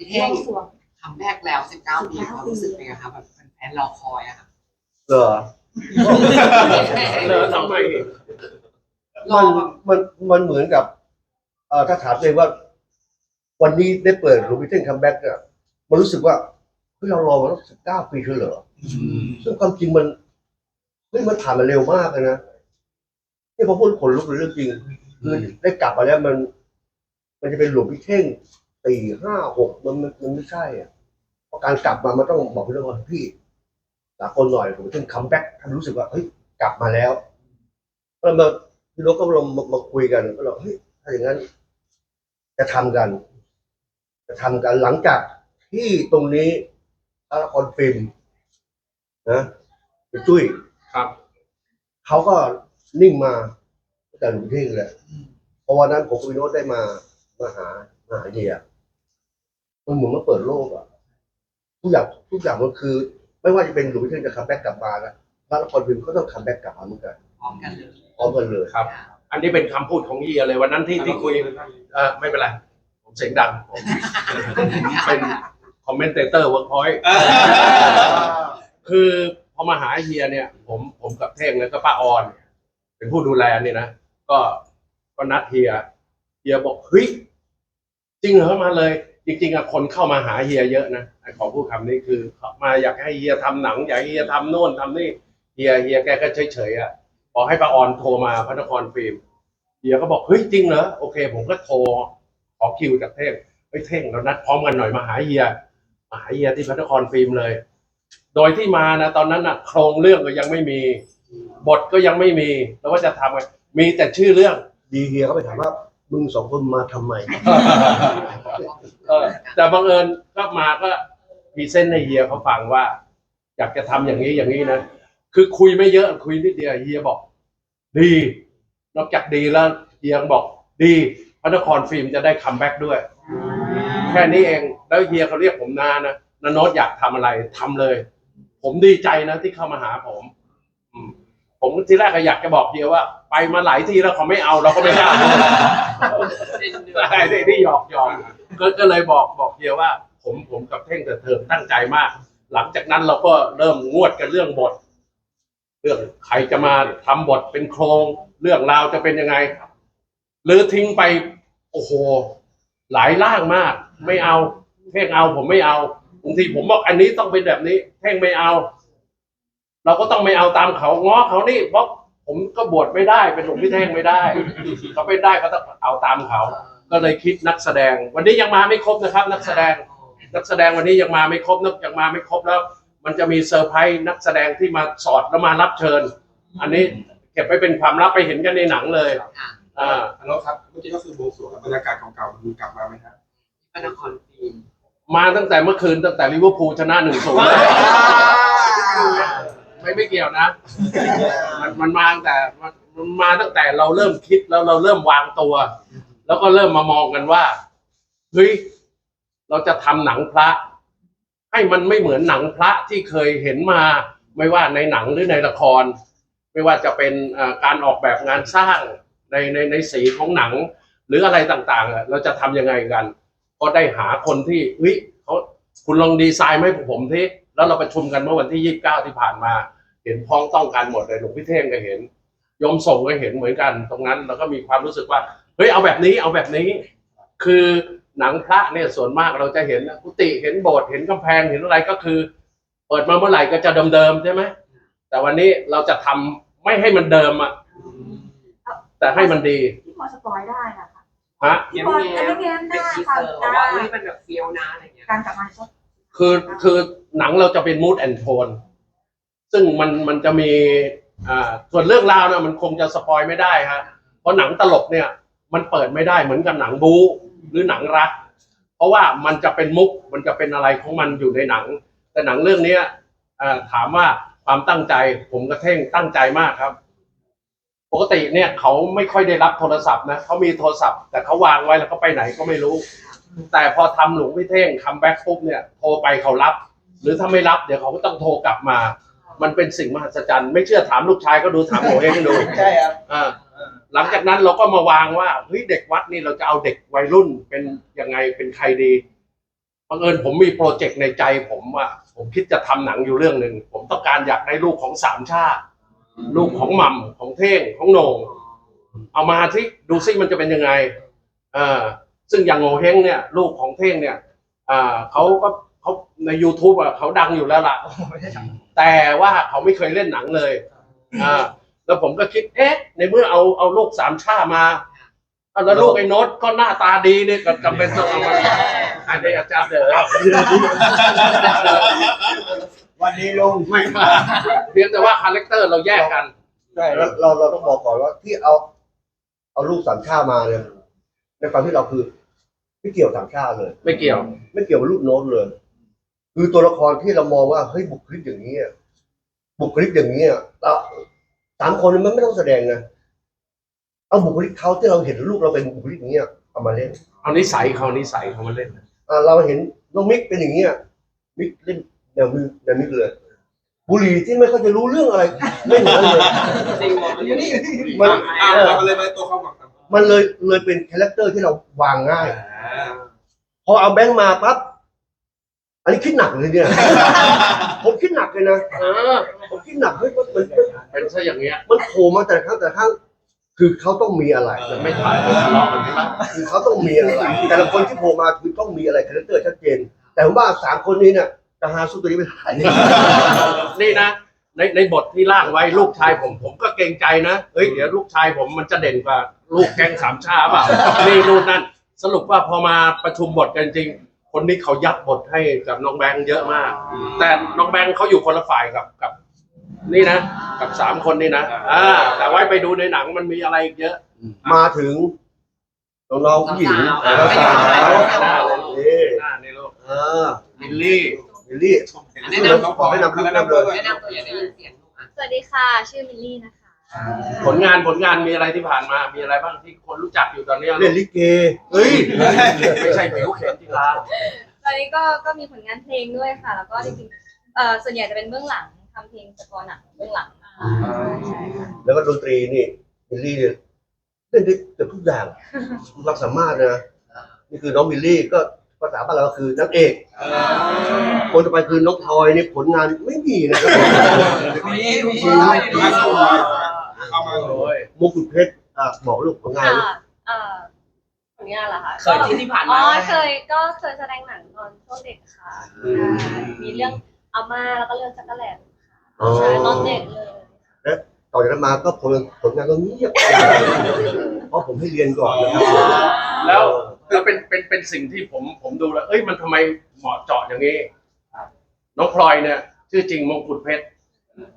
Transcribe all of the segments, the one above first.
พี่เท่งเราสวมทำแรกแล้ว 19ปีความรู้สึกเป็นไงครับแบบแฟนๆรอคอยอะค่ะเหรอเลอทำไมรอมันมันมันเหมือนกับเอ่อถ้าถามตัวเองว่า วันนี้ได้เปิดรูบิเทนคัมแบ็กเนี่ยมันรู้สึกว่าเฮ้ยเรารอมาตั้งสิบเก้าปีเฉยเหรอซึ่งความจริงมันเฮ้ยมันผ่านมาเร็วมากเลยนะนี่พอพูดขนลุกเลยเรื่องจริงคือได้กลับมาแล้วมัน มันจะเป็นหลวงพิเท่ง สี่ห้าหกมันมันมันไม่ใช่อะเพราะการกลับมามันต้องบอกพี่ว่าพี่สากลหน่อยผมถึงคัมแบ็กทำรู้สึกว่าเฮ้ยกลับมาแล้วแล้วมาพี่นกก็ลงมามาคุยกันก็เลยเฮ้ยถ้าอย่างนั้น จะทำกัน จะทำกันหลังจากที่ตรงนี้พระละครฟิล์มนะพี่จุ้ยครับเขาก็นิ่งมาตั้งแต่หลุมเท่งเลยเพราะวันนั้นผมกับพี่โน้ตได้มามาหามาหาเดีย มันเหมือนมาเปิดโลกอะทุกอย่างทุกอย่างมันคือ ไม่ว่าจะเป็นหลุมเท่งจะคัมแบ็กกลับมานะพระละครฟิล์มก็ต้องคัมแบ็กกลับมาเหมือนกันพร้อมกันเลยพร้อมกันเลยครับ อันนี้เป็นคำพูดของเฮียเลยวันนั้นที่ที่คุยเออไม่เป็นไร ผมเสียงดังผมเป็นคอมเมนเตเตอร์เวิร์กพอยต์คือพอมาหาเฮียเนี่ย ผมผมกับเท่งแล้วก็ป้าออนเป็นผู้ดูแลนี่นะก็ก็นัดเฮียเฮียบอกเฮ้ยจริงเหรอมาเลย จริงๆอะคนเข้ามาหาเฮียเยอะนะไอขอพูดคำนี้คือมาอยากให้เฮียทำหนัง อยากให้เฮียทำโน่นทำนี่เฮียเฮียแกก็เฉยๆอะพอให้ป้าออนโทรมาพระนครฟิล์มเฮียก็บอกเฮ้ยจริงเหรอโอเค ผมก็โทรขอคิวจากเท่งเฮ้ยเท่งเรานัดพร้อมกันหน่อยมาหาเฮียมาหาเฮียที่พระนครฟิล์มเลย โดยที่มานะตอนนั้นน่ะโครงเรื่องก็ยังไม่มี บทก็ยังไม่มีแล้วว่าจะทำไงมีแต่ชื่อเรื่องดีเฮียเขาไปถามว่า มึงสองคนมาทำไม เออแต่บังเอิญก็มาก็พรีเซนต์ให้เฮียเขาฟังว่า อยากจะทำอย่างนี้อย่างนี้นะ คือคุยไม่เยอะคุยนิดเดียวเฮียบอก ดี นอกจากดีแล้วเฮียยังบอก ดีพระนครฟิล์มจะได้คัมแบ็กด้วย แค่นี้เองแล้วเฮียเขาเรียกผมนานะนาโนตอยากทำอะไรทำเลย ผมดีใจนะที่เข้ามาหาผม ผมที่แรกก็อยากจะบอกเฮียว่า ไปมาหลายที่แล้วเขาไม่เอาเราก็ไม่ได้ได้ได้ได้หยอกหยอกก็ก็เลยบอกบอกเฮียว่า ผมผมกับเท่งกับเทิมตั้งใจมาก หลังจากนั้นเราก็เริ่มงวดกันเรื่องบท เรื่องใครจะมาทำบทเป็นโครงเรื่องราวจะเป็นยังไงหรือทิ้งไปโอ้โหหลายร่างมาก ไม่เอาเท่งเอาผมไม่เอาบางทีผมบอกอันนี้ต้องเป็นแบบนี้เท่งไม่เอา เราก็ต้องไม่เอาตามเขาง้อเขานี่เพราะผมก็บวชไม่ได้เป็นหลวงพี่เท่งไม่ได้เขาไม่ได้ก็ต้องเอาตามเขา ก็เลยคิดนักแสดง วันนี้ยังมาไม่ครบนะครับ นักแสดงนักแสดงวันนี้ยังมาไม่ครบนักยังมาไม่ครบแล้ว มันจะมีเซอร์ไพรส์นักแสดงที่มาสอดแล้วมารับเชิญ อันนี้เก็บไว้เป็นความลับไปเห็นกันในหนังเลยค่ะอ่าฮัลโหลครับเมื่อกี้ก็คือบวงสรวงครับบรรยากาศเก่าๆมันมีกลับมาไหมครับพระนครฟิล์มมาตั้งแต่เมื่อคืนตั้งแต่ลิเวอร์พูลชนะหนึ่งศูนย์ ไม่ไม่เกี่ยวนะ มันมันมาตั้งแต่มันมาตั้งแต่เราเริ่มคิดแล้วเราเริ่มวางตัว แล้วก็เริ่มมามองกันว่าเฮ้ยเราจะทำหนังพระ ให้มันไม่เหมือนหนังพระที่เคยเห็นมา ไม่ว่าในหนังหรือในละคร ไม่ว่าจะเป็นอ่าการออกแบบงานสร้างในในในสีของหนัง หรืออะไรต่างๆอะเราจะทำยังไงกัน ก็ได้หาคนที่เฮ้ยเขาคุณลองดีไซน์มาให้ผมที่ แล้วเราประชุมกันเมื่อวันที่ยี่สิบเก้าที่ผ่านมา เห็นพ้องต้องกันหมดเลยหลวงพี่เท่งก็เห็นโยมส่งก็เห็นเหมือนกันตรงนั้นเราก็มีความรู้สึกว่าเฮ้ยเอาแบบนี้เอาแบบนี้ คือหนังพระเนี่ยส่วนมากเราจะเห็นกุฏิเห็นโบสถ์เห็นกำแพงเห็นอะไรก็คือ เปิดมาเมื่อไหร่ก็จะเดิมๆใช่ไหมแต่วันนี้เราจะทำไม่ให้มันเดิมอะแต่ให้มันดีที่พอสปอยได้นะคะฮะที่พอจะไม่แง้มเป็นได้ทีค่ะเซอร์ว่าเฮ้ยมันแบบเฟี้ยวนะอะไรเงี้ยการกลับมาชอบ คือคือหนังเราจะเป็นมูดแอนโทนซึ่งมันมันจะมีอ่าส่วนเรื่องราวเนี่ยมันคงจะสปอยไม่ได้ฮะเพราะหนังตลกเนี่ย มันเปิดไม่ได้เหมือนกับหนังบู๊หรือหนังรัก เพราะว่ามันจะเป็นมุกมันจะเป็นอะไรของมันอยู่ในหนัง แต่หนังเรื่องเนี้ยอ่าถามว่าความตั้งใจ ผมกระเท่งตั้งใจมากครับ ปกติเนี่ยเขาไม่ค่อยได้รับโทรศัพท์นะเขามีโทรศัพท์ แต่เขาวางไว้แล้วเขาไปไหนก็ไม่รู้ แต่พอทำหลวงพี่เท่งคัมแบ็กปุ๊บเนี่ยโทรไปเขารับ หรือถ้าไม่รับเดี๋ยวเขาก็ต้องโทรกลับมา มันเป็นสิ่งมหัศจรรย์ ไม่เชื่อถามลูกชายก็ดูถามโหเฮงดูใช่ครับอ่าหลังจากนั้นเราก็มาวางว่าเฮ้ยเด็กวัดนี่เราจะเอาเด็กวัยรุ่นเป็นยังไงเป็นใครดีบังเอิญผมมีโปรเจกต์ในใจผมอะผมคิดจะทำหนังอยู่เรื่องหนึ่งผมต้องการอยากได้ลูกของสามชาติ ลูกของหม่ำของเท่งของโหนงเอามาสิดูซิมันจะเป็นยังไงอ่า ซึ่งอย่างโงเฮงเนี่ยลูกของเท่งเนี่ยอ่าเขาก็เขาใน YouTube อะเขาดังอยู่แล้วล่ะ แต่ว่าเขาไม่เคยเล่นหนังเลยอ่าแล้วผมก็คิดเอ๊ะในเมื่อเอาเอาลูกสามชามาเอาแล้วลูกไอ้โน้ตก็หน้าตาดีเนี่ยก็จำเป็นต้องเอามาอันนี้อาจารย์เด๋อวันนี้ลุงไม่มาเพียงแต่ว่าคาแรคเตอร์เราแยกกันใช่เราเราต้องบอกก่อนว่าที่เอา เอาลูกสามชาติมาเนี่ยในความที่เราคือ ไม่เกี่ยวสามชาติเลย ไม่เกี่ยว ไม่เกี่ยวกับลูกโน้ตเลย คือตัวละครที่เรามองว่าเฮ้ยบุคลิกอย่างนี้อะบุคลิกอย่างนี้อะเราสามคนมันไม่ต้องแสดงนะเอาบุคลิกเขาที่เราเห็นลูกเราเป็นบุคลิกอย่างนี้อะเอามาเล่นเอานิสัยเขานิสัยเขามาเล่นอ่าเราเห็นน้องมิกเป็นอย่างนี้อะมิกเล่นแนวมิกแนวมิกเลยบุหรี่ที่ไม่ค่อยจะรู้เรื่องอะไรเล่นอย่างนั้นเลยจริงบอกอยู่นี่มัน อ่าเออเราก็เลยมาตัวเข้ามาครับ มันเลยเลยเป็นคาแรคเตอร์ที่เราวางง่าย พอเอาแบงค์มาปั๊บอันนี้คิดหนักเลยเนี่ย ผมคิดหนักเลยนะเออผมคิดหนักเฮ้ยมันมันเป็นซะอย่างเงี้ยมันโผล่มาแต่ละครั้งแต่ละครั้งคือเขาต้องมีอะไร มันไม่ถ่ายไม่ทะเลาะกันใช่ไหมคือเขาต้องมีอะไร แต่ละคนที่โผล่มาคือต้องมีอะไรคาแรคเตอร์ชัดเจน แต่ผมว่าสามคนนี้เนี่ยจะหาสู้ตัวนี้ไม่ได้ นี่นะ ในในบทที่ร่างไว้ลูกชายผมผมก็เกรงใจนะเฮ้ยเดี๋ยวลูกชายผมมันจะเด่นกว่าลูกแก๊งสามชาเปล่านี่นู่นนั่น สรุปว่าพอมาประชุมบทกันจริง คนนี้เขายัดบทให้กับน้องแบงค์เยอะมาก แต่น้องแบงค์เขาอยู่คนละฝ่ายกับกับ นี่นะ กับสามคนนี่นะอ่าแต่ไว้ไปดูในหนังมันมีอะไรอีกเยอะ มาถึงน้องๆผู้หญิงสาวแล้วสาวหน้าเลยนี่หน้านี่ลูกอ่าลิลลี่ วิลลี่แนะนำต้องขอให้นำลูกนำเลยแนะนำตัวอย่าได้ยินเสียงลูกอะสวัสดีค่ะ ชื่อมิลลี่นะคะ ผลงานผลงานมีอะไรที่ผ่านมา มีอะไรบ้างที่คนรู้จักอยู่ตอนนี้เล่นลิเกเฮ้ยไม่ใช่ผิวเข็มที่ร้านตอนนี้ก็ก็มีผลงานเพลงด้วยค่ะ แล้วก็จริงๆเอ่อส่วนใหญ่จะเป็นเบื้องหลังทำเพลงสกอร์หนังเบื้องหลังใช่ค่ะแล้วก็ดนตรีนี่วิลลี่เนี่ยเล่นได้เกือบทุกอย่างความสามารถนะนี่คือน้องวิลลี่ก็ ภาษาบ้านเราก็คือนักเอกคนต่อไปคือน้องพลอยนี่ผลงานไม่มีนะครับมีมีเอามาโอ้ยมงกุฎเพชรอะบอกลูกผลงานอ่าเอ่อผลงานเหรอคะเคยที่ที่ผ่านอ๋มาอเคยก็เคยแสดงหนังตอนช่วงเด็กค่ะใช่มีเรื่องอาม่าแล้วก็เรื่องจักรแลนอ๋อใช่ตอนเด็กเลยต่อจากนั้นมาก็ผลผลงานก็เงียบเพราะผมให้เรียนก่อนนะครับ แล้วแล้วเป็นเป็นเป็นสิ่งที่ผมผมดูแล้ว เอ้ยมันทำไมเหมาะเจาะอย่างนี้น้องพลอยเนี่ย ชื่อจริงมงกุฎเพชร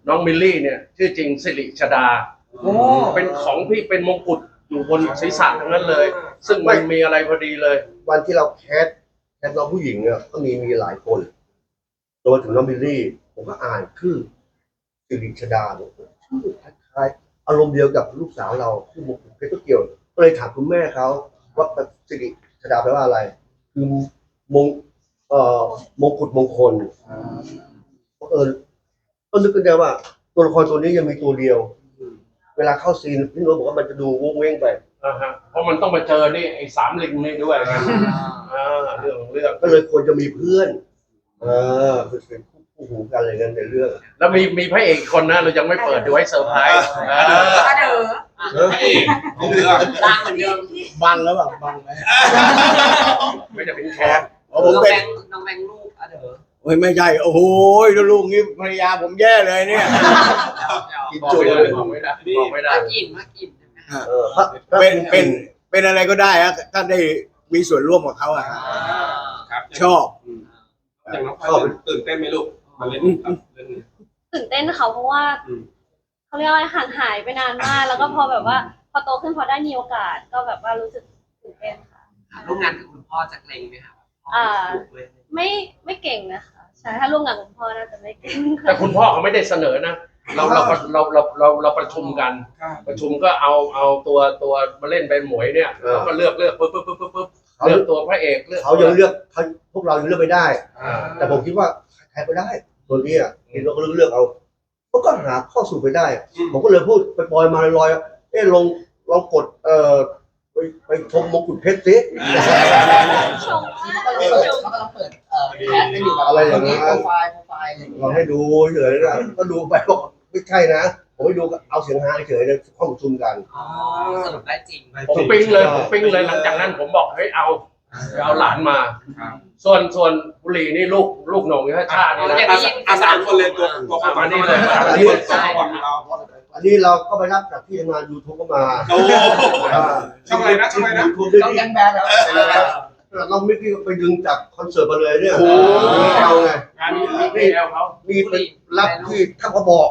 น้องมิลลี่เนี่ย ชื่อจริงสิริชดาโอ้ เป็นของที่เป็นมงกุฎอยู่บนศีรษะทั้งนั้นเลย ซึ่งมันมีอะไรพอดีเลย วันที่เราแคสแคสน้องผู้หญิงเนี่ยก็มีมีหลายคนจนมาถึงน้องบิลลี่ ผมก็อ่านชื่อสิริชดาเนี่ยชื่อคล้ายๆอารมณ์เดียวกับลูกสาวเราชื่อมงกุฎเพชรก็เกี่ยวก็เลยถามคุณแม่เขา ว่าสิริชดาแปลว่าอะไร คือมงเอ่อมงกุฎมงคลเออก็นึกกันได้ว่า ตัวละครตัวนี้ยังมีตัวเดียว เวลาเข้าซีนพี่โน้ตบอกว่ามันจะดูวงเว้งไปอ่าฮะเพราะมันต้องมาเจอนี่ไอ้สามลิงนี่ด้วยนะอ่าเรื่องของเรื่องก็เลยควรจะมีเพื่อน เออเป็นคู่หูกันอะไรกันในเรื่องแล้วมีมีพระเอกอีกคนนะเรายังไม่เปิดดูให้เซอร์ไพรส์เออก็เด้อเออเอาเรื่องร่างเหมือนเดิมบังแล้วแบบบังไหมไม่จะเป็นแคสอ๋อผน้มองเป็แบนงค์น้องแบงค์ลูกอะเด้อโอ้ยไม่ใช่โอ้โหแล้วลูกนี้ภรรยาผมแย่เลยเนี่ยกินบอกจุไม่เลได้ยบอกไม่ได้บอกไม่ได้มากินมากินใช่ไหมเออพระพระเป็นเป็นเป็นอะไรก็ได้ฮะถ้าได้มีส่วนร่วมกับเขาอะครับชอบอย่างน้องพลอยตื่นเต้นไหมลูก มาเล่นกับเรื่องนี้ตื่นเต้นเขาเพราะว่าอืม เขาเรียกว่าห่างหายไปนานมาก แล้วก็พอแบบว่าพอโตขึ้นพอได้มีโอกาส ก็แบบว่ารู้สึกตื่นเต้นค่ะ ร่วมงานกับคุณพ่อจะเกรงไหมคะอ่า ไม่ไม่เก่งนะคะใช่ถ้าร่วมงานกับคุณพ่อน่าจะไม่เก่งแต่คุณพ่อเขาไม่ได้เสนอนะ เราเราเราเราเราเราประชุมกันประชุมก็เอาเอาตัวตัวมาเล่นเป็นหมวยเนี่ยแล้วก็เลือกเลือกปุ๊บปุ๊บปุ๊บปุ๊บปุ๊บเขาเลือกตัวพระเอกเลือกเขายังเลือกเขาพวกเรายังเลือกไม่ได้ อ่าแต่ผมคิดว่าใครก็ได้ ตัวนี้อะเห็นเราก็เลือกเอาเขาก็หาข้อสรุปไปได้ผมก็เลยพูดไปปล่อยมาลอยๆเอ๊ะลองลองกดเอ่อไอ้ไปชมมงกุฎเพชรสิชมมากเขากำลังเปิดเขากำลังเปิดเอ่อแคสกันอยู่แบบอะไรอย่างนั้นี้น โปรไฟล์โปรไฟล์อะไรอย่างเราเงี้ยให้ดูเฉยๆนะก็ดูไปบอกไม่ใช่นะผมให้ดูก็เอาเสียงฮาเฉยๆนะห้องประชุมกัน อ๋อสรุปได้จริง ผมปิ้งเลยผมปิ้งเลยหลังจากนั้นผมบอกเฮ้ยเอา เอาหลานมา ครับ ส่วนส่วนบุหรี่นี่ลูกลูกหนงชาตินี่นะอย่างอานี้อาสามคนเลยตัวตัวความหวังมานี่เลยอันนี้ตัวความหวังเราอันนี้เราก็ไปรับจากที่ทำงานยูทูบก็มาโอ้อ่าช่องอะไรนะช่องอะไรนะยูทูบด้วยต้องที่ยังแบนแล้ว เราไม่ได้ไปดึงจากคอนเสิร์ตมาเลยเนี่ยโอ้เอาไงงานนี้มีพี่แอลเขามีไปรับที่ท่าพระบอก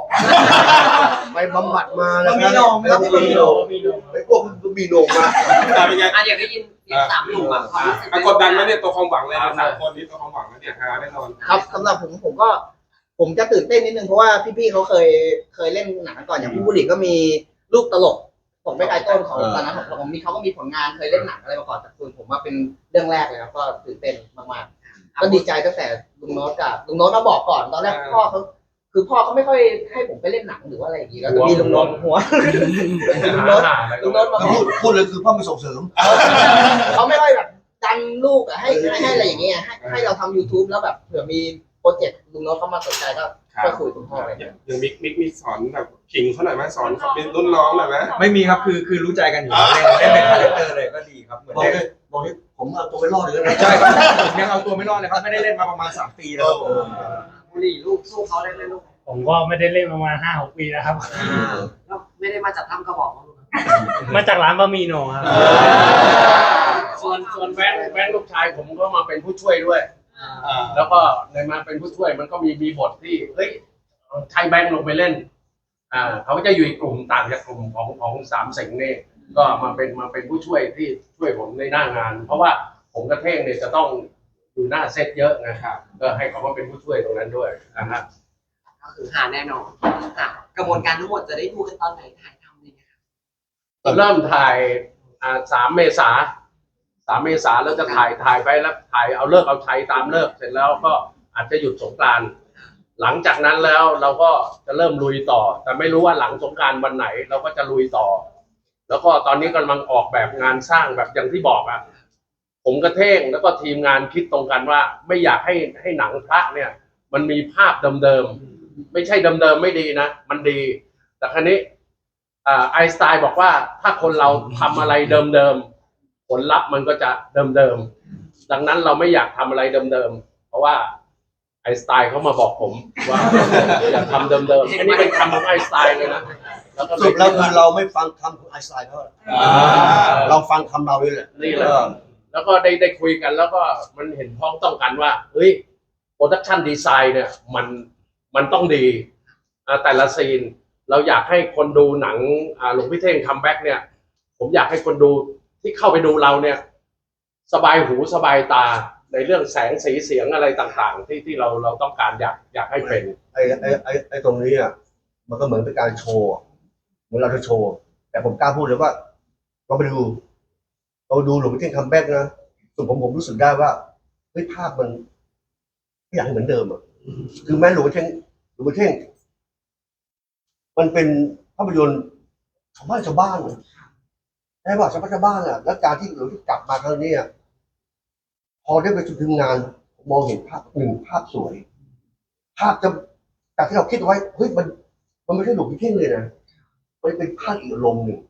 ไปบำบัดมานะคมีรับโนมไม่ต้องมีมีโนโนมไปพวกมีโนมาอะเป็นไงอะอยากได้ยินเสียงสามหนุ่มอะความรู้สึกอะกดดันไหมเนี่ยตัวความหวังเลยนะสามคนนี้ตัวความหวังนะเนี่ยฮาแน่นอนครับสำหรับผมผมก็ ผมจะตื่นเต้นนิดนึงเพราะว่าพี่ๆเขาเคยเคยเล่นหนังมาก่อนอย่างพี่บุหรี่ก็มีลูกตลก ผมไม่ไกลต้นของตอนนั้นผมผมมีเขาก็มีผลงานเคยเล่นหนังอะไรมาก่อนแต่คุณผมว่าเป็นเรื่องแรกเลยครับก็ตื่นเต้นมากๆก็ดีใจตั้งแต่ลุงโน้ตกับลุงโน้ตมาบอกก่อนตอนแรกพ่อเขาคือพ่อเขาไม่ค่อยให้ผมไปเล่นหนังหรือว่าอะไรอย่างงี้แล้วแต่มีลุงโน้ตหัวลุงโน้ตลุงโน้ตมาบพูอกดพูดเลยคือพ่อไม่ส่งเสริมเขาไม่ค่อยแบบดันลูกอะให้ให้ให้อะไรอย่างเงี้ยให้ให้เราทำ YouTube แล้วแบบเผื่อมีโปรเจกต์ลุงโน้ตเข้ามาสนใจก็ ก็คุยกับคุณพ่อเลยอย่างมิกมิกมีสอนแบบขิงเขาหน่อยไหมสอนเป็นรุ่นน้องหน่อยไหมไม่มีครับคือคือรู้ใจกันอยู่แล้วเล่นเล่นเป็นคาแรคเตอร์เลยก็ดีครับเหมือนบอกเล่นเลยบอกเลยผมเอาตัวไปรอดเลยนะใช่ครับผมยังเอาตัวไม่รอดเลยครับไม่ได้เล่นมาประมาณสามปีแล้วครับผมบุหรี่ลูกสู้เขาได้เลยลูกผมก็ไม่ได้เล่นประมาณห้าหกปีแล้วครับ แล้วไม่ได้มาจากถ้ำกระบอกมั้งลูกมาจากร้านบะหมี่โหนงครับ ส่วนส่วนแบงค์แบงค์ลูกชายผมก็มาเป็นผู้ช่วยด้วย แล้วก็ในมาเป็นผู้ช่วยมันก็มีมีบทที่เฮ้ยใช้แบงค์ลงไปเล่น อ่าเขาก็จะอยู่อีกกลุ่มต่างจากกลุ่มของของสามเสงนี่ก็มาเป็นมาเป็นผู้ช่วยที่ช่วยผมในหน้างาน เพราะว่าผมกับเท่งเนี่ยจะต้องอยู่หน้าเซตเยอะนะครับก็ให้เขามาเป็นผู้ช่วยตรงนั้นด้วยนะฮะก็คือหาแน่นอนค่ะกระบวนการทั้งหมดจะได้ดูกันตอนไหนถ่ายทำอะไรเงี้ยค่ะเริ่มถ่ายอ่าสามเมษา สามเมษาแล้วจะถ่ายถ่ายไปแล้วถ่ายเอาเลิกเอาชัยตามเลิกเสร็จแล้วก็อาจจะหยุดสงกานต์หลังจากนั้นแล้วเราก็จะเริ่มลุยต่อ แต่ไม่รู้ว่าหลังสงการวันไหนเราก็จะลุยต่อ แล้วก็ตอนนี้กำลังออกแบบงานสร้างแบบอย่างที่บอกอะผมกระเท่งแล้วก็ทีมงานคิดตรงกันว่า ไม่อยากให้ให้หนังพระเนี่ย มันมีภาพเดิมๆไม่ใช่เดิมๆไม่ดีนะ มันดี แต่ครั้นี้ไอสไตน์บอกว่าถ้าคนเราทำอะไรเดิมๆ ลลัพธ์มันก็จะเดิมๆ ดังนั้นเราไม่อยากทำอะไรเดิมๆ เพราะว่าไอน์สไตน์เขามาบอกผมว่าอย่าทำเดิมๆ อันนี้เป็นคำของไอน์สไตน์เลยนะแล้วก็สุดแล้วคือเราไม่ฟังคำของไอน์สไตน์เขาเราฟังคำเราเลยแหละนี่แหละแล้วก็ได้ได้คุยกันแล้วก็มันเห็นพ้องต้องกันว่าเฮ้ยโปรดักชันดีไซน์เนี่ยมันมันต้องดีอ่าแต่ละซีน เราอยากให้คนดูหนังอ่าหลวงพี่เท่งคัมแบ็กเนี่ย ผมอยากให้คนดู ที่เข้าไปดูเราเนี่ย สบายหูสบายตาในเรื่องแสงสีเสียงอะไรต่างๆ ที่ที่เราเราต้องการอยากอยากให้เป็นไอ้ไอ้ไอ้ไอ้ตรงนี้อะมันก็เหมือนเป็นการโชว์เหมือนเราจะโชว์ แต่ผมกล้าพูดเลยว่า เราไปดู เราดูหลวงพี่เท่งคัมแบ็กนะส่วนผมผมรู้สึกได้ว่าเฮ้ยภาพมันไม่อยากเหมือนเดิมอะคือแม้หลวงพี่เท่งหลวงพี่เท่งมันเป็นภาพยนตร์ชาวบ้านชาวบ้าน อะใช่ป่ะชาวบ้านชาวบ้านอะแล้วการที่หลวงพี่กลับมาครั้งนี้อะพอได้ไปชุมงานผมมองเห็นภาพหนึ่งภาพสวย ภาพจะจากที่เราคิดไว้เฮ้ยมัน มันไม่ใช่หลวงพี่เท่งเลยนะมันเป็นภาพอีกอารมณ์หนึ่ง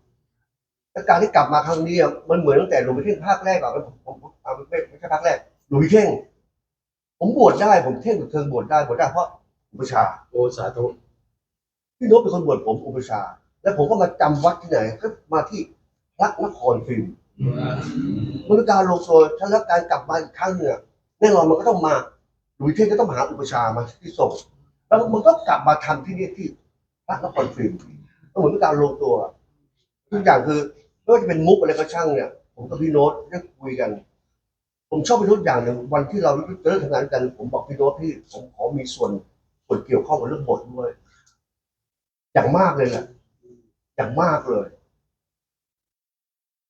และการที่กลับมาครั้งนี้อะมันเหมือนตั้งแต่หลวงพี่เท่งภาคแรกอะผมผมผมเอาไม่ไม่ใช่ภาคแรกหลวงพี่เท่งผมบวชได้ผมเท่งเทิงบวชได้บวชได้เพราะอุปชฌาย์โอ้สาธุพี่โน้ตเป็นคนบวชผมอุปชฌาย์แล้วผมก็มาจำวัดที่ไหนก็มาที่พ ระนครฟิล์มมันเป็นการลงโซนถ้าแล้วการกลับมาอีกครั้งเนี่ยแน่นอนมันก็ต้องมาหลวงพี่เท่งก็ต้องมาหาอุปชฌาย์มาที่ส่งแล้วมันก็กลับมาทำที่นี่ที่พระนครฟิล์มก็เหมือนเป็นการลงตัวทุกอย่างคือไม่ว่าจะเป็นมุกอะไรก็ช่างเนี่ย ผมกับพี่โน้ตได้คุยกัน ผมชอบพี่โน้ตอย่างหนึ่งวันที่เราเริ่มทำงานกัน ผมบอกพี่โน้ตที่ผมขอมีส่วนส่วนเกี่ยวข้องกับเรื่องบทด้วย อย่างมากเลยแหละอย่างมากเลย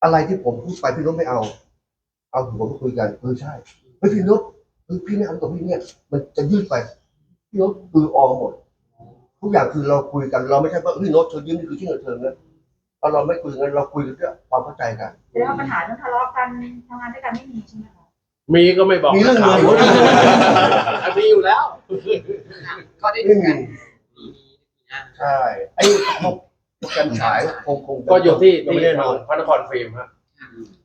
อะไรที่ผมพูดไปพี่โน้ตไม่เอา เอาผมก็คุยกันเออใช่เฮ้ยพี่โน้ตเฮ้ยพี่ไม่เอากับพี่เนี่ย มันจะยืดไปพี่โน้ตคือออกหมดทุกอย่างคือเราคุยกันเราไม่ใช่ว่าเฮ้ยโน้ตเธอยิ้มนี่คือที่เงินเธอนะถ้าเราไม่คุยกันเราคุยกันเรื่องความเข้าใจกันแสดงว่าปัญหาเรื่องทะเลาะกันทำงานด้วยกันไม่มีใช่ไหมคะมีก็ไม่บอกมีเรื่องข่าวเงินมีอยู่แล้วก็ได้ดูกันใช่ไอ้พว กกันฉายคงคงก็อยู่ที่ยังที่ไม่แน่นอนพระนครฟิล์มฮะ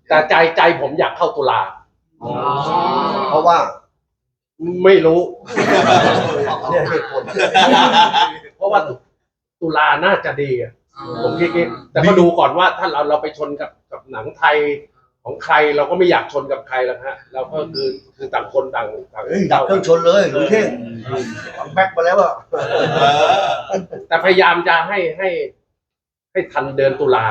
แต่ใจใจผมอยากเข้าตุลาเพราะว่า ไม่รู้เนี่ยเหตุผลเพราะว่าตุตุลาน่าจะดีอะผมคิดงี้แต่ก็ดูก่อนว่าถ้าเราเราไปชนกับกับหนังไทยของใครเราก็ไม่อยากชนกับใครแล้วฮะเราก็คือคือต่างคนต่างต่างเอ้ยดับเครื่องชนเลยหรือเท่งแบ็คมาแล้วอะแต่พยายามจะให้ให้ ให้ทันเดือนตุลา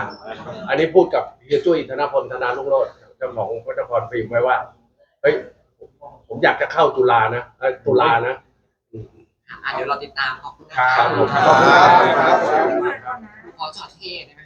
อันนี้พูดกับเฮียจุ้ยธนพลธนาลุงโรจน์เจ้าของพระนครฟิล์มไว้ว่า เฮ้ย ผมอยากจะเข้าตุลานะเอ้ยตุลานะ อะเดี๋ยวเราติดตามขอบคุณนะครัคะบ ขอบคุณครับ ขอช็อตเท่ได้ไหม